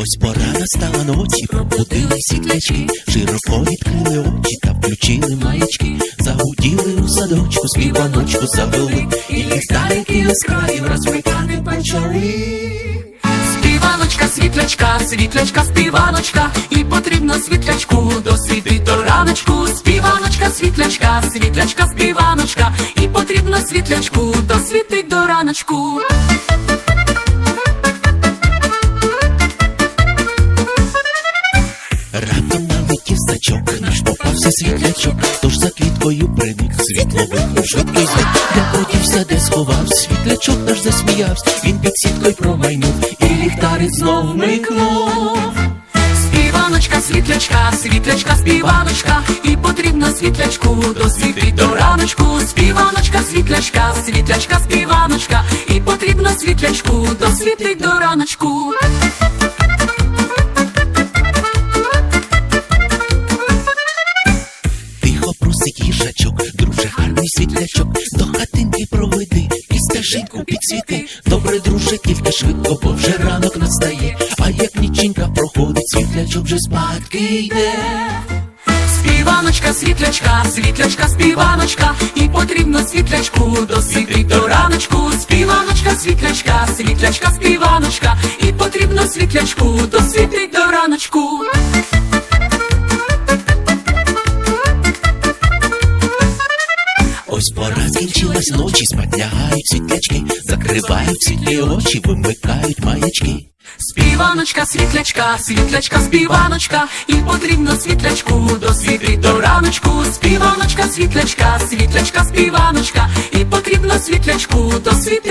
Ось пора настала ночі, пробудили світлячки, широко відкрили очі та включили маячки, загуділи у садочку, співаночку завели, і ліхтарики яскраві розмикати почали. Співаночка, світлячка, світлячка, співаночка, і потрібно світлячку досвітить до раночку. Співаночка, світлячка, світлячка, співаночка, і потрібно світлячку досвітить до раночку. Раптом налетів сачок, наш попався світлячок, тож за квіткою приник світло вихнув швидкий звук, де подівся, де сховав, світлячок наш засміявся, він під сіткою промайнув, і ліхтарик знов микнув. Співаночка, світлячка, світлячка, співаночка, і потрібно світлячку досвітить до раночку. Співаночка, світлячка, світлячка, співаночка, і потрібно світлячку досвітить до раночку. Просить друже, гарний світлячок, до хатинки проведи, і стежинку підсвіти. Добре, друже, тільки швидко, бо вже ранок настає. А як ніченька проходить, світлячок вже спадки йде. Співаночка, світлячка, світлячка, співаночка, і потрібно світлячку досвітить до раночку. Співаночка, світлячка, світлячка, співаночка, і потрібно світлячку досвітить до раночку. Ось пора скінчилась ночі, спать лягають світлячки, закривають світлі очі, вимикають маячки. Співаночка, світлячка, світлячка, співаночка, і потрібно світлячку досвітить до раночку. Співаночка, світлячка, світлячка, співаночка, і потрібно світлячку досвітить.